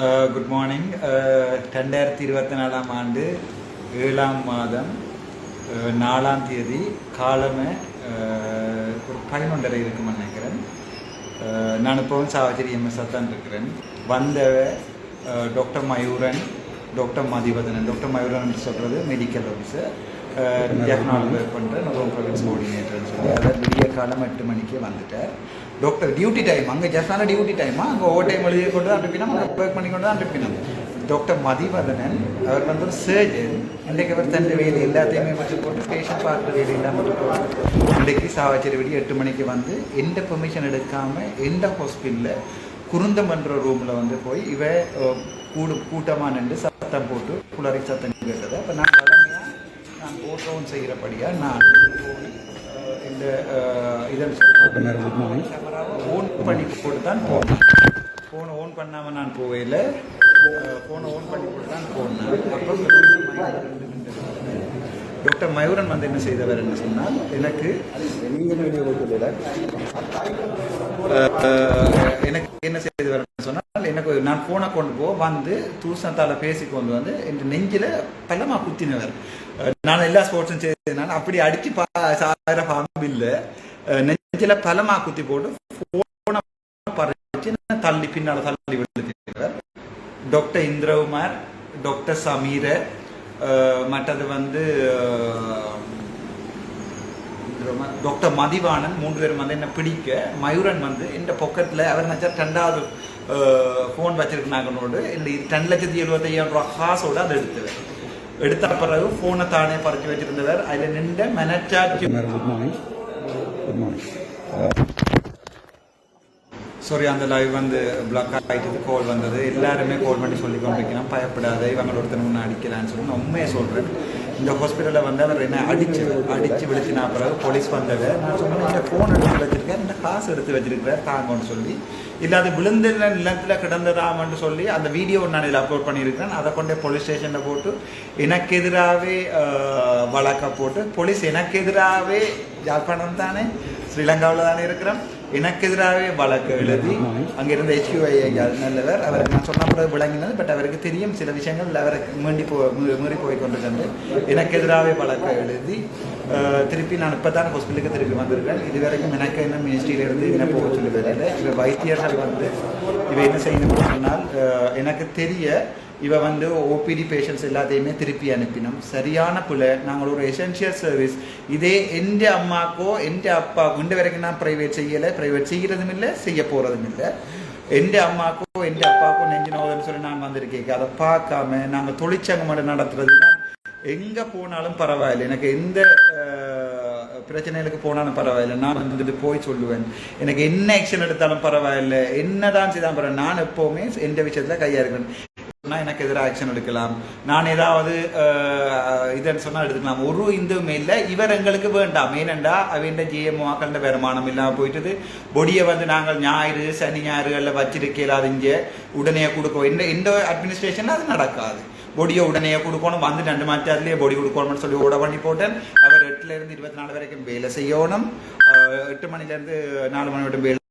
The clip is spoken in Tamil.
Uh, குட் மார்னிங் uh, ரெண்டாயிரத்தி இருபத்தி நாலாம் ஆண்டு ஏழாம் மாதம் uh, நாலாம் தேதி காலமே ஒரு பதினொன்றரை இருக்குன்னு நினைக்கிறேன். நான் இப்போவும் சாவச்சேரி எம்எஸ்ஆர் தான் இருக்கிறேன். வந்தவ doctor Mayuran doctor Mathivathanan doctor Mayuran சொல்கிறது மெடிக்கல் ஆஃபீஸர் டெக்னாலஜி ஒர்க் பண்ணுறேன் நோபல் ப்ரொவின்ஸ் கோஆர்டினேட்டர்னு சொல்லி அதாவது விடிய காலம் எட்டு மணிக்கே வந்துட்டார். டாக்டர் டியூட்டி டைம் அங்கே ஜஸ்டான டியூட்டி டைமா அங்கே ஓவர் டைம் எழுதி கொண்டு தான் அனுப்பினோம் அங்கே ஒர்க் பண்ணி கொண்டு தான் அனுப்பினோம் டாக்டர் மதிவதனன் அவர் வந்து ஒரு சர்ஜன் இன்றைக்கு அவர் தன் வேலை எல்லாத்தையுமே வச்சு போட்டு பேஷண்ட் பார்க்குற வேலை இல்லாமல் போட்டு இன்றைக்கு சாவச்சேரி விடிய எட்டு மணிக்கு வந்து எந்த பெர்மிஷன் எடுக்காமல் எந்த ஹாஸ்பிட்டலில் குருந்தமன்ற ரூமில் வந்து போய் இவ கூடு கூட்டமாக நின்று சத்தம் போட்டு குளறி சத்தம் கேட்டது. அப்போ நான் நான் ஓட்டவும் செய்கிறபடியாக நான் இந்த இதன் கேமராவை ஓன் பண்ணி போட்டு தான் போனேன். ஃபோனை ஓன் பண்ணாமல் நான் போகையில் ஃபோனை ஓன் பண்ணி போட்டு தான் போனேன். அப்போ டாக்டர் மயூரன் வந்து என்ன செய்தவர் என்ன சொன்னால் எனக்கு எனக்கு என்ன செய்தவர் சொன்னால் எனக்கு நான் ஃபோனை கொண்டு போ வந்து தூசணத்தால் பேசி கொண்டு வந்து என் நெஞ்சில் பள்ளமா குத்தினவர். நான் எல்லா ஸ்போர்ட்ஸும் செய்ததுனால அப்படி அடித்து பா சாகிற பாம்பு இல்லை. நெஞ்சில் பலமா குத்தி போட்டு ஃபோனை பறிச்சு தள்ளி பின்னால் தள்ளி விழுத்தினவர் டாக்டர் இந்திரகுமார் டாக்டர் சமீர மற்றது வந்து டாக்டர் மதிவாணன் மூன்று பேரும் வந்து என்னை பிடிக்க மயூரன் வந்து இந்த பொக்கெட்டில் அவர் நினச்சா ரெண்டாவது ஃபோன் வச்சிருக்கிறாங்கன்னோடு இந்த ரெண்டு லட்சத்தி எழுபத்தையாயிரம் ரூபா காசோட அதை எடுத்தவர் எடுத்த பிறகு ஃபோனை தானே பறிச்சு வச்சிருந்தவர் அதில் நின்ற மெனச்சாட்சி good morning good morning sorry அந்த லைவ் வந்து பிளாக் ஆகிட்டது கால் வந்தது எல்லாருமே கால் பண்ணி சொல்லி கொண்டிருக்கிறோம் பயப்படாத இவங்க ஒருத்தர் முன்னே அடிக்கிறான்னு சொல்லி நான் உண்மையை சொல்கிறேன் இந்த ஹாஸ்பிட்டலில் வந்து அவர் என்ன அடிச்சு அடிச்சு விழுத்தினா பிறகு போலீஸ் வந்தது. நான் சொன்னேன் ஃபோன் எடுத்து வச்சிருக்கேன் இந்த காசு எடுத்து வச்சிருக்கிறேன் தாங்கன்னு சொல்லி. இல்லை அது விழுந்த நிலத்தில் கிடந்ததாமன்னு சொல்லி அந்த வீடியோ நான் இதில் அப்லோட் பண்ணியிருக்கிறேன். அதை கொண்டே போலீஸ் ஸ்டேஷனில் போட்டு எனக்கு எதிராகவே வழக்க போட்டு போலீஸ் எனக்கு எதிராகவே யாழ்ப்பாணம் தானே ஸ்ரீலங்காவில் தானே இருக்கிறேன். எனக்கு எதிராகவே வழக்கு எழுதி அங்கிருந்த ஹெச்யூஐ நல்லவர். அவருக்கு நான் சொன்ன பிறகு விளங்கினது பட் அவருக்கு தெரியும் சில விஷயங்கள் அவருக்கு மீண்டி போ மீறி போய் கொண்டிருக்கிறது எனக்கு எதிராகவே வழக்கு எழுதி திருப்பி நான் இப்போ தான் ஹாஸ்பிட்டலுக்கு திருப்பி வந்திருக்கேன். இது வரைக்கும் எனக்கு என்ன மினிஸ்ட்ரியிலிருந்து என்ன போக சொல்லி வரல இவ வைத்தியர்கள் வந்து இவ என்ன செய்யணும்னு சொன்னால் எனக்கு தெரிய இவ வந்து ஓபிடி பேஷண்ட்ஸ் எல்லாத்தையுமே திருப்பி அனுப்பினோம். சரியான புள்ள. நாங்கள் ஒரு எசென்ஷியல் சர்வீஸ் இதே எந்த அம்மாக்கோ எந்த அப்பாக்கோ இந்த வரைக்கும் நான் ப்ரைவேட் செய்யலை. ப்ரைவேட் செய்கிறதும் இல்லை செய்ய போகிறதும் இல்லை. எந்த அம்மாக்கோ எந்த அப்பாக்கோ நெஞ்சு நோதுன்னு சொல்லி நான் வந்திருக்கேன். அதை பார்க்காம நாங்கள் தொழிற்சங்கம் மட்டும் நடத்துறதுன்னா எங்கே போனாலும் பரவாயில்லை. எனக்கு எந்த பிரச்சனைகளுக்கு போனாலும் பரவாயில்லை. நான் வந்துட்டு போய் சொல்லுவேன். எனக்கு என்ன ஆக்ஷன் எடுத்தாலும் பரவாயில்லை. என்னதான் செய்தாலும் பரவாயில்ல. நான் எப்போவுமே எந்த விஷயத்தில் கையாக இருக்கிறேன் எனக்கு எதிராக ஆக்ஷன் எடுக்கலாம். நான் ஏதாவது இதுன்னு சொன்னா எடுத்துக்கலாம். ஒரு இந்துவுமே இல்லை இவர் எங்களுக்கு வேண்டாம். ஏனெண்டா அவன் ஜிஎம்ஓக்கள வருமானம் இல்லாமல் போயிட்டது. பொடியை வந்து நாங்கள் ஞாயிறு சனி ஞாயிறுகளில் அது இங்கே உடனே கொடுக்கும் எந்த எந்த அட்மினிஸ்ட்ரேஷன் அது நடக்காது. பொடியை உடனே கொடுக்கணும் வந்து ரெண்டு மாச்சாரிலேயே பொடி கொடுக்கணும்னு சொல்லி ஓட பண்ணி போட்டேன். அவர் எட்டுல இருந்து இருபத்தி நாலு வரைக்கும் வேலை செய்யணும். எட்டு மணில இருந்து நாலு மணி வரைக்கும் வேலை